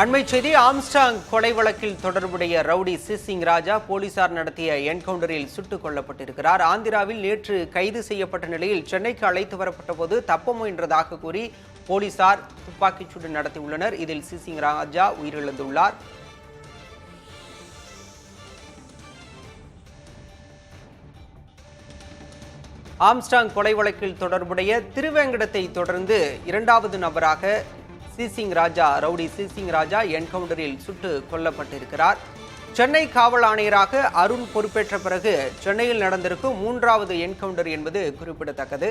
அண்மை செய்தி ஆம்ஸ்டாங் கொலை வழக்கில் தொடர்புடைய ரவுடி சிசிங் ராஜா போலீசார் நடத்திய என்கவுண்டரில் சுட்டுக் கொல்லப்பட்டிருக்கிறார். ஆந்திராவில் நேற்று கைது செய்யப்பட்ட நிலையில் சென்னைக்கு அழைத்து வரப்பட்ட போது தப்ப முயன்றதாக கூறி போலீசார் துப்பாக்கிச்சூடு நடத்தியுள்ளனர். இதில் சிசிங் ராஜா உயிரிழந்துள்ளார். ஆம்ஸ்டாங் கொலை வழக்கில் தொடர்புடைய திருவேங்கடத்தை தொடர்ந்து இரண்டாவது நபராக சிசிங் ராஜா ரவுடி சிசிங் ராஜா என்கவுண்டரில் சுட்டு கொல்லப்பட்டிருக்கிறார். சென்னை காவல் ஆணையராக அருண் பொறுப்பேற்ற பிறகு சென்னையில் நடந்திருக்கும் மூன்றாவது என்கவுண்டர் என்பது குறிப்பிடத்தக்கது.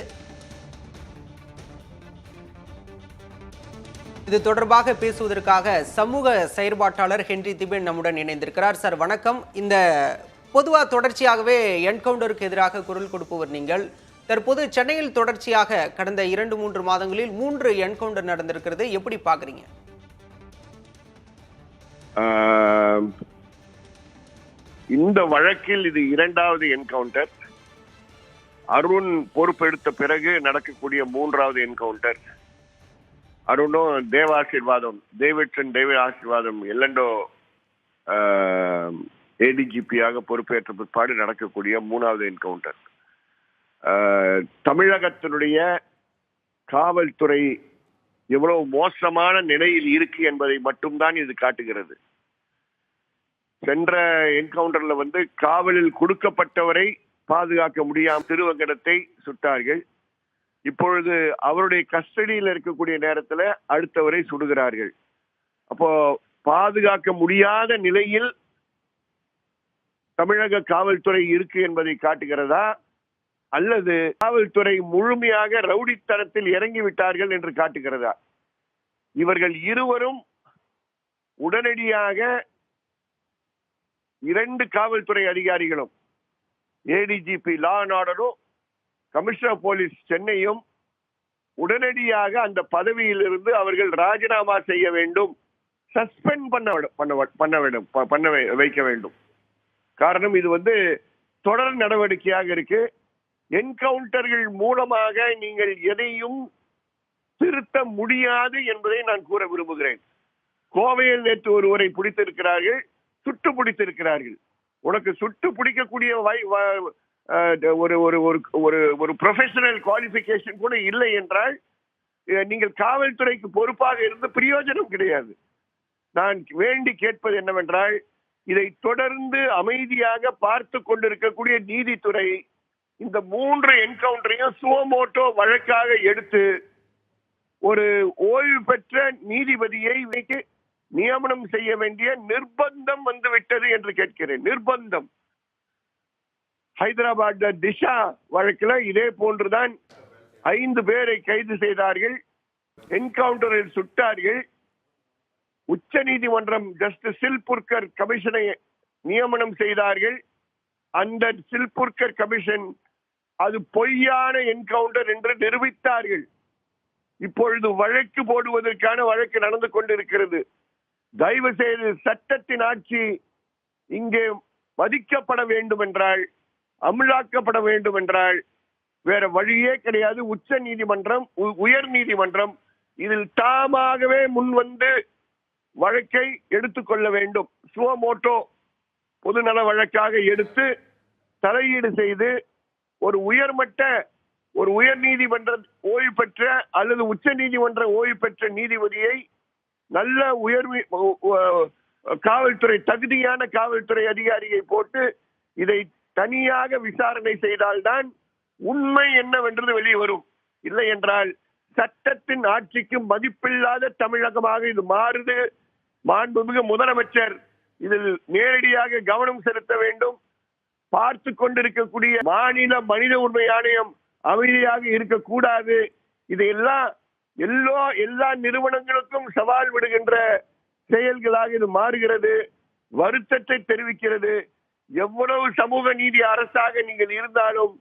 இது தொடர்பாக பேசுவதற்காக சமூக செயற்பாட்டாளர் ஹென்றி திபேன் நம்முடன் இணைந்திருக்கிறார். சார் வணக்கம். இந்த பொதுவாக தொடர்ச்சியாகவே என்கவுண்டருக்கு எதிராக குரல் கொடுப்பவர் நீங்கள். தற்போது சென்னையில் தொடர்ச்சியாக கடந்த இரண்டு மூன்று மாதங்களில் மூன்று என்கவுண்டர் நடந்திருக்கிறது. எப்படி பார்க்குறீங்க? ஆஹ், இந்த வழக்கில் இது இரண்டாவது என்கவுண்டர். அருண் பொறுப்பெடுத்த பிறகு நடக்கக்கூடிய மூன்றாவது என்கவுண்டர். அருணும் தேவாசீர்வாதம் தேவிட்சன் தேவ ஆசீர்வாதம் எல்லண்டோ ஏடிஜிபியாக பொறுப்பேற்ற பிற்பாடு நடக்கக்கூடிய மூணாவது என்கவுண்டர். தமிழகத்தினுடைய காவல்துறை எவ்வளவு மோசமான நிலையில் இருக்கு என்பதை மட்டும்தான் இது காட்டுகிறது. சென்ற என்கவுண்டர்ல வந்து காவலில் கொடுக்கப்பட்டவரை பாதுகாக்க முடியாம திருவங்கடத்தை சுட்டார்கள். இப்பொழுது அவருடைய கஸ்டடியில் இருக்கக்கூடிய நேரத்துல அடுத்தவரை சுடுகிறார்கள். அப்போ பாதுகாக்க முடியாத நிலையில் தமிழக காவல்துறை இருக்கு என்பதை காட்டுகிறதா? அல்லது காவல்துறை முழுமையாக ரவுடித்தனத்தில் இறங்கி விட்டார்கள் என்று காட்டுகிறதா? இவர்கள் இருவரும் உடனடியாக இரண்டு காவல்துறை அதிகாரிகளும் ஏடிஜிபி லா அண்ட் ஆர்டரும் கமிஷனர் போலீஸ் சென்னையும் உடனடியாக அந்த பதவியிலிருந்து அவர்கள் ராஜினாமா செய்ய வேண்டும் சஸ்பெண்ட் பண்ண பண்ண பண்ண வேண்டும் ப- பண்ண வைக்க வேண்டும். காரணம் இது வந்து தொடர் நடவடிக்கையாக இருக்கு. என்கவுண்டர்கள் மூலமாக நீங்கள் எதையும் திருத்த முடியாது என்பதை நான் கூற விரும்புகிறேன். கோவையில் நேற்று ஒருவரை பிடித்திருக்கிறார்கள் சுட்டு பிடித்திருக்கிறார்கள். உனக்கு சுட்டு பிடிக்கக்கூடிய வை- ஒரு ஒரு ஒரு ஒரு ஒரு ப்ரொஃபஷனல் குவாலிஃபிகேஷன் கூட இல்லை என்றால் நீங்கள் காவல்துறைக்கு பொறுப்பாக இருந்து பிரயோஜனம் கிடையாது. நான் வேண்டி கேட்பது என்னவென்றால் இதை தொடர்ந்து அமைதியாக பார்த்து கொண்டிருக்கக்கூடிய நீதித்துறை இந்த மூன்று என்கவுண்டரையும் சுவமோட்டோ வழக்காக எடுத்து ஒரு ஓய்வு பெற்ற நீதிபதியை இன்னைக்கு நியமனம் செய்ய வேண்டிய நிர்பந்தம் வந்துவிட்டது என்று கேட்கிறேன். நிர்பந்தம். ஹைதராபாத் திஷா வழக்கில் இதே போன்றுதான் ஐந்து பேரை கைது செய்தார்கள் என்கவுண்டரில் சுட்டார்கள். உச்ச நீதிமன்றம் ஜஸ்டிஸ் சில்புர்கர் கமிஷனை நியமனம் செய்தார்கள். அந்த சில்புர்கர் கமிஷன் அது பொய்யான என்கவுண்டர் என்று நிரூபித்தார்கள். இப்பொழுது வழக்கு போடுவதற்கான வழக்கு நடந்து கொண்டிருக்கிறது. தயவு செய்து சட்டத்தின் ஆட்சி இங்கே மதிக்கப்பட வேண்டும் என்றால் அமலாக்கப்பட வேண்டும் என்றால் வேற வழியே கிடையாது. உச்ச நீதிமன்றம் உ- உயர் நீதிமன்றம் இதில் தாமாகவே முன்வந்து வழக்கை எடுத்துக்கொள்ள வேண்டும். சுவமோட்டோ பொதுநல வழக்காக எடுத்து தலையீடு செய்து ஒரு உயர்மட்ட ஒரு உயர் நீதிமன்ற ஓய்வு பெற்ற அல்லது உச்ச நீதிமன்ற ஓய்வு பெற்ற நீதிபதியை நல்ல உயர் காவல்துறை தகுதியான காவல்துறை அதிகாரியை போட்டு இதை தனியாக விசாரணை செய்தால்தான் உண்மை என்னவென்றது வெளியே வரும். இல்லை என்றால் சட்டத்தின் ஆட்சிக்கு மதிப்பில்லாத தமிழகமாக இது மாறுது. மாண்புமிகு முதலமைச்சர் இதில் நேரடியாக கவனம் செலுத்த வேண்டும். பார்த்து கொண்டிருக்கக்கூடிய மாநில மனித உரிமை ஆணையம் அமைதியாக இருக்கக்கூடாது. இதையெல்லாம் எல்லா எல்லா நிறுவனங்களுக்கும் சவால் விடுகின்ற செயல்களாக இது மாறுகிறது. வருத்தத்தை தெரிவிக்கிறது. எவ்வளவு சமூக நீதி அரசாக நீங்கள் இருந்தாலும்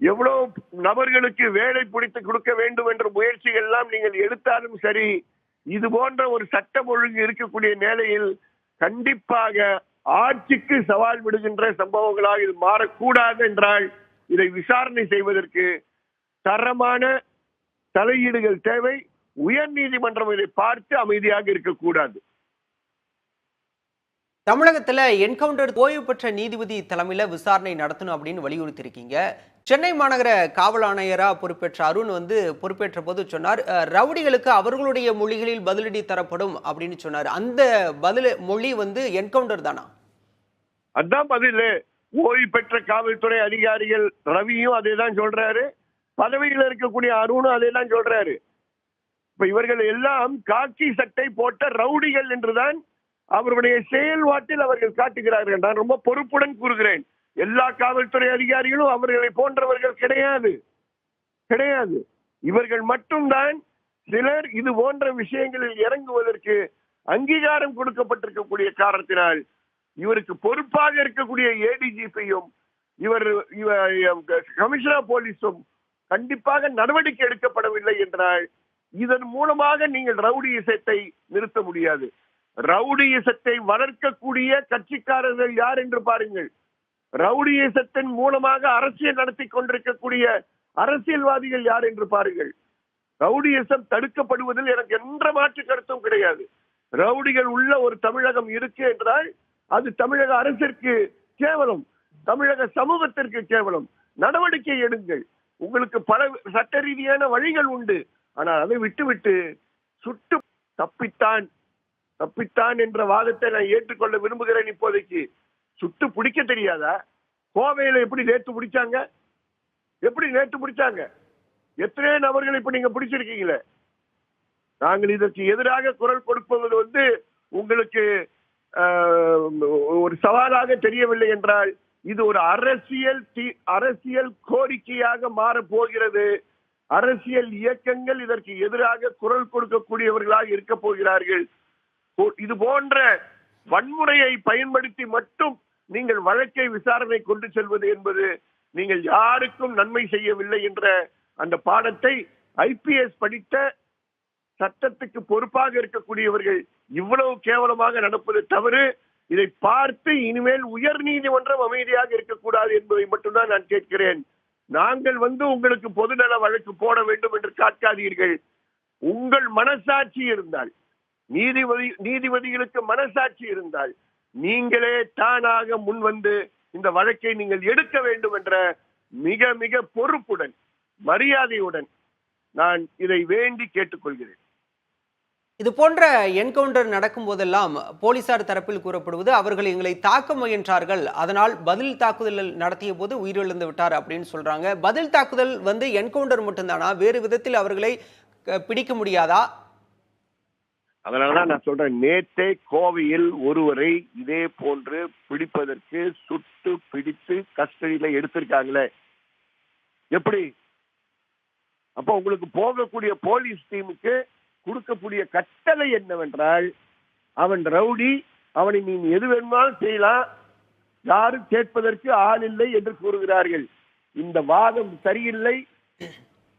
எவ்வளவு நபர்களுக்கு வேலை பிடித்து கொடுக்க வேண்டும் என்ற முயற்சிகள் எல்லாம் நீங்கள் எடுத்தாலும் சரி இது போன்ற ஒரு சட்டம் ஒழுங்கு இருக்கக்கூடிய நிலையில் கண்டிப்பாக ஆட்சிக்கு சவால் விடுகின்ற சம்பவங்களாக இது மாறக்கூடாது என்றால் இதை விசாரணை செய்வதற்கு தரமான தலையீடுகள் தேவை. உயர் நீதிமன்றம் இதை பார்த்து அமைதியாக இருக்கக்கூடாது. தமிழகத்துல என்கவுண்டர் ஓய்வு பெற்ற நீதிபதி தலைமையில விசாரணை நடத்தணும் அப்படின்னு வலியுறுத்தி இருக்கீங்க சென்னை மாநகர காவல் ஆணையராக பொறுப்பேற்ற அருண் வந்து பொறுப்பேற்ற போது சொன்னார் அஹ், ரவுடிகளுக்கு அவர்களுடைய மொழிகளில் பதிலடி தரப்படும் அப்படின்னு சொன்னார். அந்த பதில் மொழி வந்து என்கவுண்டர் தானா? அதான் பதில். ஓய்வு பெற்ற காவல்துறை அதிகாரிகள் ரவியும் அதே தான் சொல்றாரு. பதவியில் இருக்கக்கூடிய அருணும் அதே தான் சொல்றாரு. இப்ப இவர்கள் எல்லாம் காக்கி சட்டை போட்ட ரவுடிகள் என்றுதான் அவருடைய செயல்பாட்டில் அவர்கள் காட்டுகிறார்கள் நான் ரொம்ப பொறுப்புடன் கூறுகிறேன். எல்லா காவல்துறை அதிகாரிகளும் அவர்களை போன்றவர்கள் கிடையாது. கிடையாது. இவர்கள் மட்டும்தான் சிலர் இது போன்ற விஷயங்களில் இறங்குவதற்கு அங்கீகாரம் கொடுக்கப்பட்டிருக்கக்கூடிய காரணத்தினால் இவருக்கு பொறுப்பாக இருக்கக்கூடிய ஏடிஜிபியும் இவர் இவர் கமிஷனர் போலீஸும் கண்டிப்பாக நடவடிக்கை எடுக்கப்படவில்லை என்றால் இதன் மூலமாக நீங்கள் ரவுடி இசத்தை நிறுத்த முடியாது. ரவுடியிசத்தை வளர்க்கக்கூடிய கட்சிக்காரர்கள் யார் என்று பாருங்கள். ரவுடியிசத்தின் மூலமாக அரசியல் நடத்தி கொண்டிருக்கக்கூடிய அரசியல்வாதிகள் யார் என்று பாருங்கள். ரவுடியிசம் தடுக்கப்படுவதில் எனக்கு எந்த மாற்று கருத்தும் கிடையாது. ரவுடிகள் உள்ள ஒரு தமிழகம் இருக்கு என்றால் அது தமிழக அரசிற்கு கேவலம். தமிழக சமூகத்திற்கு கேவலம். நடவடிக்கை எடுங்கள். உங்களுக்கு பல சட்ட ரீதியான வழிகள் உண்டு. ஆனால் அதை விட்டுவிட்டு சுட்டு தப்பித்தான் தப்பித்தான் என்ற வாதத்தை நான் ஏற்றுக்கொள்ள விரும்புகிறேன் இப்போதைக்கு. சுட்டு பிடிக்க தெரியாதா? கோவையில எப்படி நேற்று பிடிச்சாங்க? எப்படி நேற்று பிடிச்சாங்க? எத்தனையோ நபர்கள் இப்ப நீங்க பிடிச்சிருக்கீங்களே? நாங்கள் இதற்கு எதிராக குரல் கொடுப்பது வந்து உங்களுக்கு ஆஹ், ஒரு சவாலாக தெரியவில்லை என்றால் இது ஒரு அரசியல் அரசியல் கோரிக்கையாக மாற போகிறது. அரசியல் இயக்கங்கள் இதற்கு எதிராக குரல் கொடுக்கக்கூடியவர்களாக இருக்க போகிறார்கள். இது போன்ற வன்முறையை பயன்படுத்தி மட்டும் நீங்கள் வழக்கை விசாரணை கொண்டு செல்வது என்பது நீங்கள் யாருக்கும் நன்மை செய்யவில்லை என்ற அந்த பாடத்தை ஐபிஎஸ் படித்த சட்டத்துக்கு பொறுப்பாக இருக்கக்கூடியவர்கள் இவ்வளவு கேவலமாக நடப்பது தவறு. இதை பார்த்து இனிமேல் உயர் நீதிமன்றம் அமைதியாக இருக்கக்கூடாது என்பதை மட்டும்தான் நான் கேட்கிறேன். நாங்கள் வந்து உங்களுக்கு பொதுநல வழக்கு போட வேண்டும் என்று காட்காதீர்கள் உங்கள் மனசாட்சி இருந்தால் நீதிபதி நீதிபதிகளுக்கு மனசாட்சி இருந்தால் நீங்களே தானாக முன் வந்து இந்த வழக்கை நீங்கள் எடுக்க வேண்டும் என்ற மிக மிக பொறுப்புடன் மரியாதையுடன் நான் இதை வேண்டி கேட்டுக்கொள்கிறேன். இது போன்ற என்கவுண்டர் நடக்கும் போதெல்லாம் போலீசார் தரப்பில் கூறப்படுவது அவர்கள் எங்களை தாக்க முயன்றார்கள் அதனால் பதில் தாக்குதல் நடத்திய போது உயிரிழந்து விட்டார் அப்படின்னு சொல்றாங்க. பதில் தாக்குதல் வந்து என்கவுண்டர் மட்டும்தானா? வேறு விதத்தில் அவர்களை பிடிக்க முடியாதா? அதனாலதான் நான் சொல்றேன் நேற்றே கோவையில் ஒருவரை இதே போன்று பிடிப்பதற்கு சுட்டு பிடித்து கஸ்டடியில எடுத்திருக்காங்களே. எப்படி? அப்ப உங்களுக்கு போகக்கூடிய போலீஸ் டீமுக்கு கொடுக்கக்கூடிய கட்டளை என்னவென்றால் அவன் ரவுடி அவனை நீ எது வேணுமாலும் செய்யலாம் யாரும் கேட்பதற்கு ஆள் இல்லை என்று கூறுகிறார்கள். இந்த வாதம் சரியில்லை.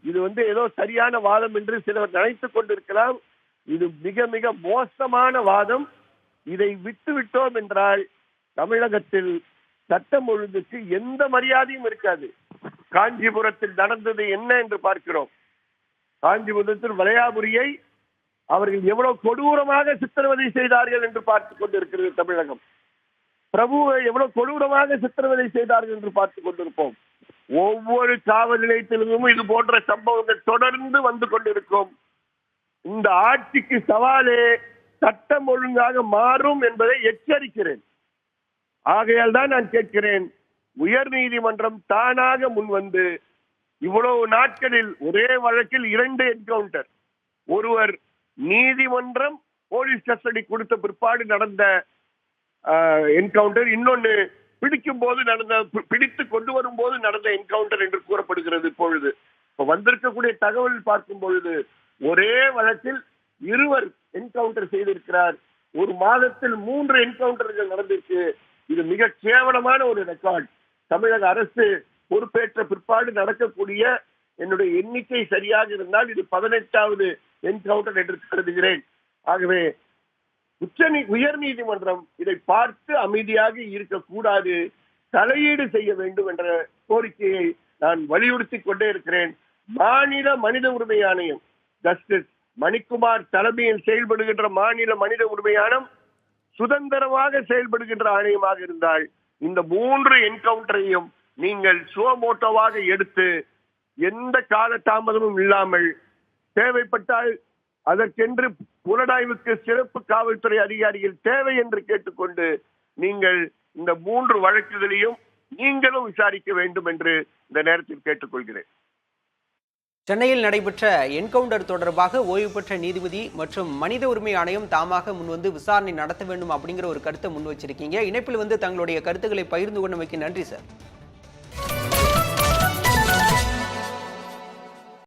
இது வந்து ஏதோ சரியான வாதம் என்று சிலர் நினைத்துக் கொண்டிருக்கலாம். இது மிக மிக மோசமான வாதம். இதை விட்டு விட்டோம் என்றால் தமிழகத்தில் சட்டம் ஒழுங்குக்கு எந்த மரியாதையும் இருக்காது. காஞ்சிபுரத்தில் நடந்தது என்ன என்று பார்க்கிறோம். காஞ்சிபுரத்தில் வளையாபுரியை அவர்கள் எவ்வளவு கொடூரமாக சித்திரவதை செய்தார்கள் என்று பார்த்துக் கொண்டிருக்கிறது தமிழகம். பிரபுவை எவ்வளவு கொடூரமாக சித்திரவதை செய்தார்கள் என்று பார்த்துக் கொண்டிருப்போம். ஒவ்வொரு காவல் நிலையத்திலும் இது போன்ற சம்பவங்கள் தொடர்ந்து வந்து கொண்டிருக்கும். இந்த ஆட்சிக்கு சவாலே சட்டம் ஒழுங்காக மாறும் என்பதை எச்சரிக்கிறேன். ஆகையால் தான் நான் கேட்கிறேன் உயர் நீதிமன்றம் தானாக முன்வந்து இவ்வளவு நாட்களில் ஒரே வழக்கில் இரண்டு என்கவுண்டர். ஒருவர் நீதிமன்றம் போலீஸ் கஸ்டடி கொடுத்த பிற்பாடு நடந்த என்கவுண்டர் இன்னொன்னு பிடிக்கும் போது நடந்த பிடித்து கொண்டு வரும் போது நடந்த என்கவுண்டர் என்று கூறப்படுகிறது இப்பொழுது. இப்ப வந்திருக்கக்கூடிய தகவல் பார்க்கும் பொழுது ஒரே வழக்கில் இருவர் என்கவுண்டர் செய்திருக்கிறார். ஒரு மாதத்தில் மூன்று என்கவுண்டர்கள் நடந்திருக்கு. இது மிக கேவலமான ஒரு ரெக்கார்ட் தமிழக அரசு பொறுப்பேற்ற பிற்பாடு நடக்கக்கூடிய என்னுடைய எண்ணிக்கை சரியாக இருந்தால் இது பதினெட்டாவது என்கவுண்டர் என்று கருதுகிறேன். ஆகவே உச்ச உயர் நீதிமன்றம் இதை பார்த்து அமைதியாக இருக்கக்கூடாது. தலையீடு செய்ய வேண்டும் என்ற கோரிக்கையை நான் வலியுறுத்தி கொண்டே இருக்கிறேன். மாநில மனித உரிமை ஆணையம் ஜஸ்டிஸ் மணிக்குமார் தலைமையில் செயல்படுகின்ற மாநில மனித உரிமை ஆணையம் சுதந்திரமாக செயல்படுகின்ற ஆணையமாக இருந்தால் இந்த மூன்று என்கவுண்டரையும் நீங்கள் சுவமோட்டோவாக எடுத்து எந்த கால தாமதமும் இல்லாமல் தேவைப்பட்டால் அதற்கென்று புலனாய்வுக்கு சிறப்பு காவல்துறை அதிகாரிகள் தேவை என்று கேட்டுக்கொண்டு நீங்கள் இந்த மூன்று வழக்குகளையும் நீங்களும் விசாரிக்க வேண்டும் என்று இந்த நேரத்தில் கேட்டுக்கொள்கிறேன். சென்னையில் நடைபெற்ற என்கவுண்டர் தொடர்பாக ஓய்வு பெற்ற நீதிபதி மற்றும் மனித உரிமை ஆணையம் தாமாக முன்வந்து விசாரணை நடத்த வேண்டும் அப்படிங்கிற ஒரு கருத்தை முன் வச்சிருக்கீங்க இணைப்பில் வந்து தங்களுடைய கருத்துக்களை பகிர்ந்து கொண்டமைக்கு நன்றி சார்.